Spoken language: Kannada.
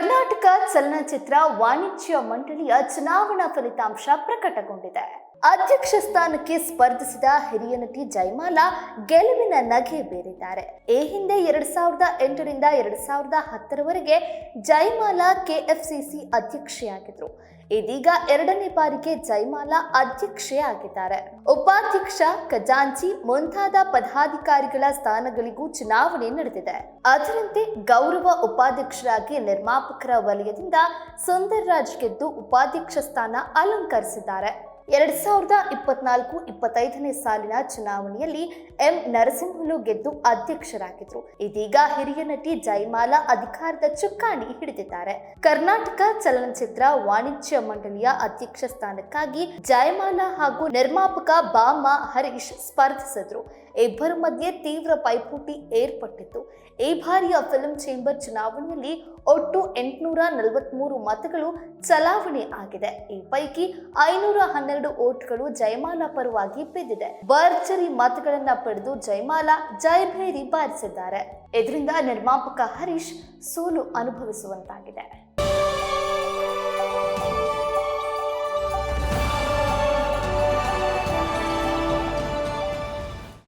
ಕರ್ನಾಟಕ ಚಲನಚಿತ್ರ ವಾಣಿಜ್ಯ ಮಂಡಳಿಯ ಚುನಾವಣಾ ಫಲಿತಾಂಶ ಪ್ರಕಟಗೊಂಡಿದೆ. ಅಧ್ಯಕ್ಷ ಸ್ಥಾನಕ್ಕೆ ಸ್ಪರ್ಧಿಸಿದ ಹಿರಿಯ ನಟಿ ಜಯಮಾಲಾ ಗೆಲುವಿನ ನಗೆ ಬೇರಿದ್ದಾರೆ. ಈ ಹಿಂದೆ ಎರಡ್ ಸಾವಿರದ ಎಂಟರಿಂದ ಎರಡ್ ಸಾವಿರದ ಹತ್ತರವರೆಗೆ ಜಯಮಾಲಾ ಕೆಎಫ್ಸಿಸಿ ಅಧ್ಯಕ್ಷೆಯಾಗಿದ್ರು ಇದೀಗ ಎರಡನೇ ಬಾರಿಗೆ ಜಯಮಾಲಾ ಅಧ್ಯಕ್ಷೆಯಾಗಿದ್ದಾರೆ. ಉಪಾಧ್ಯಕ್ಷ ಖಜಾಂಚಿ ಮುಂತಾದ ಪದಾಧಿಕಾರಿಗಳ ಸ್ಥಾನಗಳಿಗೂ ಚುನಾವಣೆ ನಡೆದಿದೆ. ಅದರಂತೆ ಗೌರವ ಉಪಾಧ್ಯಕ್ಷರಾಗಿ ನಿರ್ಮಾಪಕರ ವಲಯದಿಂದ ಸುಂದರ್ ರಾಜ್ ಗೆದ್ದು ಉಪಾಧ್ಯಕ್ಷ ಸ್ಥಾನ ಅಲಂಕರಿಸಿದ್ದಾರೆ. ಎರಡ್ ಸಾವಿರದ ಇಪ್ಪತ್ನಾಲ್ಕು ಇಪ್ಪತ್ತೈದನೇ ಸಾಲಿನ ಚುನಾವಣೆಯಲ್ಲಿ ಎಂ ನರಸಿಂಹಲು ಗೆದ್ದು ಅಧ್ಯಕ್ಷರಾಗಿದ್ರು. ಇದೀಗ ಹಿರಿಯ ನಟಿ ಜಯಮಾಲಾ ಅಧಿಕಾರದ ಚುಕ್ಕಾಣಿ ಹಿಡಿದಿದ್ದಾರೆ. ಕರ್ನಾಟಕ ಚಲನಚಿತ್ರ ವಾಣಿಜ್ಯ ಮಂಡಳಿಯ ಅಧ್ಯಕ್ಷ ಸ್ಥಾನಕ್ಕಾಗಿ ಜಯಮಾಲಾ ಹಾಗೂ ನಿರ್ಮಾಪಕ ಬಾಮ ಹರೀಶ್ ಸ್ಪರ್ಧಿಸಿದ್ರು. ಇಬ್ಬರ ಮಧ್ಯೆ ತೀವ್ರ ಪೈಪೋಟಿ ಏರ್ಪಟ್ಟಿತ್ತು. ಈ ಬಾರಿಯ ಫಿಲ್ಮ್ ಚೇಂಬರ್ ಚುನಾವಣೆಯಲ್ಲಿ ಒಟ್ಟು ಎಂಟುನೂರ ನಲವತ್ಮೂರು ಮತಗಳು ಚಲಾವಣೆ ಆಗಿದೆ. ಈ ಪೈಕಿ ಐನೂರ ಹನ್ನೆರಡು ಓಟ್ಗಳು ಜಯಮಾಲಾ ಪರವಾಗಿ ಬಿದ್ದಿದೆ. ಭರ್ಜರಿ ಮತಗಳನ್ನ ಪಡೆದು ಜಯಮಾಲಾ ಜಯಭೇರಿ ಬಾರಿಸಿದ್ದಾರೆ. ಇದರಿಂದ ನಿರ್ಮಾಪಕ ಹರೀಶ್ ಸೋಲು ಅನುಭವಿಸುವಂತಾಗಿದೆ.